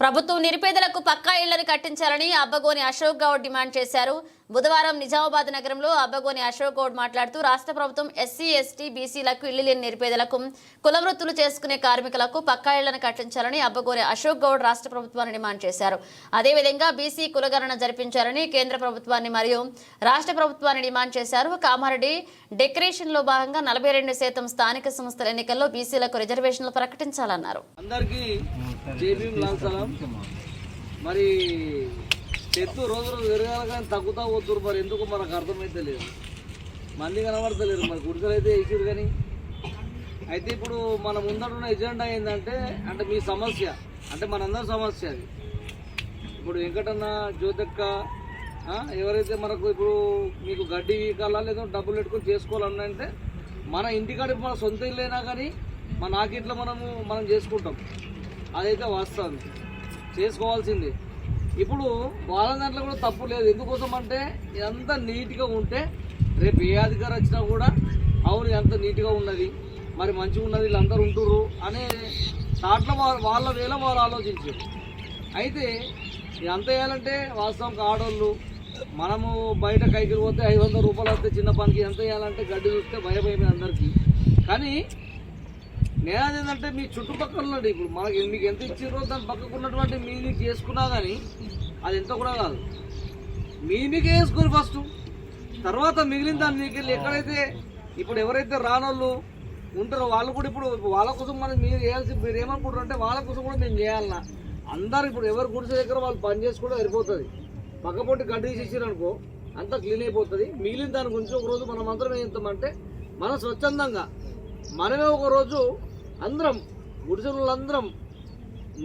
ప్రభుత్వం నిరుపేదలకు పక్కా ఇళ్ళను కట్టించాలని అబ్బగోని అశోక్ గౌడ్ డిమాండ్ చేశారు. బుధవారం నిజామాబాద్ నగరంలో అబ్బగోని అశోక్ గౌడ్ మాట్లాడుతూ రాష్ట్ర ప్రభుత్వం ఎస్సీ ఎస్టీ బీసీలకు ఇల్లు లేని నిరుపేదలకు కులవృత్తులు చేసుకునే కార్మికులకు పక్కా ఇళ్ళను కట్టించాలని అబ్బగోని అశోక్ గౌడ్ రాష్ట్ర ప్రభుత్వాన్ని డిమాండ్ చేశారు. అదేవిధంగా బీసీ కులగణన జరిపించాలని కేంద్ర ప్రభుత్వాన్ని మరియు రాష్ట్ర ప్రభుత్వాన్ని డిమాండ్ చేశారు. కామారెడ్డి డెకరేషన్లో భాగంగా నలభై రెండు శాతం స్థానిక సంస్థల ఎన్నికల్లో బీసీలకు రిజర్వేషన్లు ప్రకటించాలన్నారు. అందరికీ లాల్ సలాం. మరి చెట్టు రోజు రోజు పెరగాలి కానీ తగ్గుతా పోతున్నారు మరి. ఎందుకు మనకు అర్థమైతే లేదు. మంది కనబడతలేరు. మరి గుడికలు అయితే వేసారు కానీ. అయితే ఇప్పుడు మన ముందడున్న ఎజెండా ఏంటంటే అంటే మీ సమస్య. అంటే మనందరి సమస్య అది. ఇప్పుడు వెంకటన్న జ్యోతక్క ఎవరైతే మనకు ఇప్పుడు మీకు గడ్డి వీకాలా లేదా డబ్బులు పెట్టుకొని చేసుకోవాలన్నా అంటే మన ఇంటికాడ మన సొంత ఇల్లైనా కానీ మన నాకిట్లో మనము మనం చేసుకుంటాం. అదైతే వాస్తవం. చేసుకోవాల్సింది. ఇప్పుడు వాళ్ళ దాంట్లో కూడా తప్పు లేదు. ఎందుకోసం అంటే ఎంత నీట్గా ఉంటే రేపు ఏ అధికారం వచ్చినా కూడా అవును ఎంత నీట్గా ఉన్నది మరి మంచిగా ఉన్నది వీళ్ళందరూ ఉంటుర్రు అనే దాంట్లో వారు వాళ్ళ వేళ వారు ఆలోచించారు. అయితే ఎంత వేయాలంటే వాస్తవంగా ఆడోళ్ళు మనము బయట కైకి పోతే ఐదు వందల రూపాయలు వస్తే చిన్న పనికి ఎంత వేయాలంటే గడ్డి చూస్తే భయం అందరికీ. కానీ నేను ఏంటంటే మీ చుట్టుపక్కల ఉన్నది ఇప్పుడు మనకి మీకు ఎంత ఇచ్చిర్రో దాని పక్కకు ఉన్నటువంటి మీ మీకు చేసుకున్నా కానీ అది ఎంత కూడా కాదు. మీ మీకే వేసుకోరు ఫస్ట్ తర్వాత మిగిలిన దాన్ని మీకు వెళ్ళి ఎక్కడైతే ఇప్పుడు ఎవరైతే రానోళ్ళు ఉంటారో వాళ్ళు కూడా ఇప్పుడు వాళ్ళ కోసం మనం మీరు చేయాల్సి మీరు ఏమనుకుంటారు అంటే వాళ్ళ కోసం కూడా మేము చేయాలన్నా. అందరు ఇప్పుడు ఎవరు గుడిసె దగ్గర వాళ్ళు పని చేసుకోవడం సరిపోతుంది. పక్కపొట్టి గడ్డి తీసేసారు అనుకో అంతా క్లీన్ అయిపోతుంది. మిగిలిన దాని గురించి ఒకరోజు మనం అందరం ఏం చేస్తామంటే మనం స్వచ్ఛందంగా మనమే ఒకరోజు అందరం గుడిసెల అందరం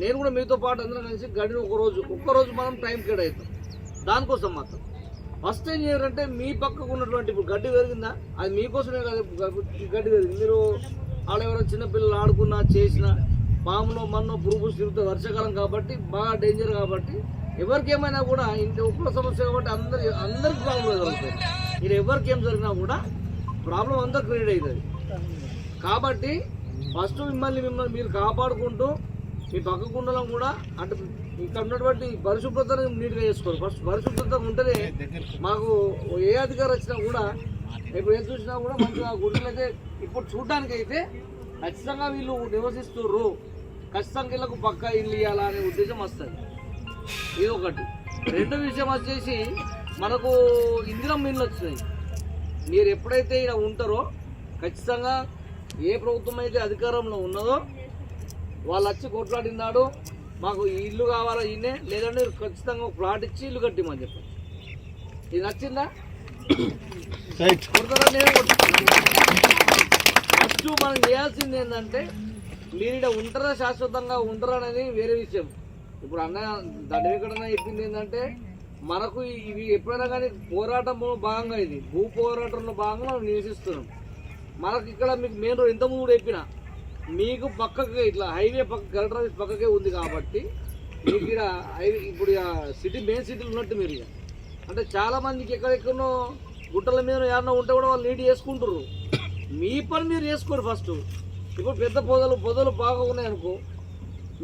నేను కూడా మీతో పాటు అందరం కలిసి గడిని ఒకరోజు రోజు ఒక్క రోజు మనం టైం కేటాయిస్తాం దానికోసం మాత్రం. ఫస్ట్ ఏం చేయాలంటే మీ పక్కకు ఉన్నటువంటి ఇప్పుడు గడ్డి పెరిగిందా? అది మీకోసమే కాదు గడ్డి పెరిగింది. మీరు ఆడ ఎవరైనా చిన్నపిల్లలు ఆడుకున్నా చేసినా పాములో మన్నో పురుగు తిరుగుతే వర్షాకాలం కాబట్టి బాగా డేంజర్ కాబట్టి ఎవరికి ఏమైనా కూడా ఇంటి ఒక్కల సమస్య కాబట్టి అందరి అందరికి ప్రాబ్లం జరుగుతుంది మీరు ఎవరికి ఏం జరిగినా కూడా ప్రాబ్లం అందరు క్రియేట్ అవుతుంది. కాబట్టి ఫస్ట్ మిమ్మల్ని మిమ్మల్ని మీరు కాపాడుకుంటూ మీ పక్క కుండలం కూడా అంటే ఇక్కడ ఉన్నటువంటి పరిశుభ్రతను నీట్గా చేసుకోవాలి. ఫస్ట్ పరిశుభ్రత ఉంటేనే మాకు ఏ అధికారం వచ్చినా కూడా ఇప్పుడు ఏం చూసినా కూడా మంచిగా గుడిలో అయితే ఇప్పుడు చూడడానికి అయితే ఖచ్చితంగా వీళ్ళు నివసిస్తుర్రు. ఖచ్చితంగా వీళ్ళకు పక్క ఇల్లు ఇవ్వాలా అనే ఉద్దేశం వస్తుంది. ఇది ఒకటి. రెండో విషయం వచ్చేసి మనకు ఇందిరం మిల్లు వచ్చినాయి మీరు ఎప్పుడైతే ఇక్కడ ఉంటారో ఖచ్చితంగా ఏ ప్రభుత్వం అయితే అధికారంలో ఉన్నదో వాళ్ళు వచ్చి కొట్లాడినాడు మాకు ఈ ఇల్లు కావాలా ఈయనే లేదంటే ఖచ్చితంగా ఒక ప్లాట్ ఇచ్చి ఇల్లు కట్టిమని చెప్పండి ఇది నచ్చిందా? కొడతారా నేను ఫస్ట్ మనం చేయాల్సింది ఏంటంటే మీరు ఇక్కడ ఉంటారా శాశ్వతంగా ఉంటారా అనేది వేరే విషయం. ఇప్పుడు అన్న దండ వెంకటన్న చెప్పింది ఏంటంటే మనకు ఇవి ఎప్పుడైనా కానీ పోరాటంలో భాగంగా ఇది. భూ పోరాటంలో భాగంగా మనం నివసిస్తున్నాం. మనకి ఇక్కడ మీకు మెయిన్ రోడ్ ఇంత కూడా చెప్పిన. మీకు పక్కకి ఇట్లా హైవే పక్క కలెక్టర్ ఆఫీస్ పక్కకే ఉంది కాబట్టి మీకు ఇక్కడ హైవే ఇప్పుడు సిటీ మెయిన్ సిటీలో ఉన్నట్టు మీరు ఇక. అంటే చాలామందికి ఎక్కడెక్కడో గుట్టల మీద ఏమన్నా ఉంటే కూడా వాళ్ళు నీట్ చేసుకుంటారు మీ పని మీరు చేసుకోరు ఫస్ట్ ఇప్పుడు పెద్ద పొదలు పొదలు బాగా ఉన్నాయి అనుకో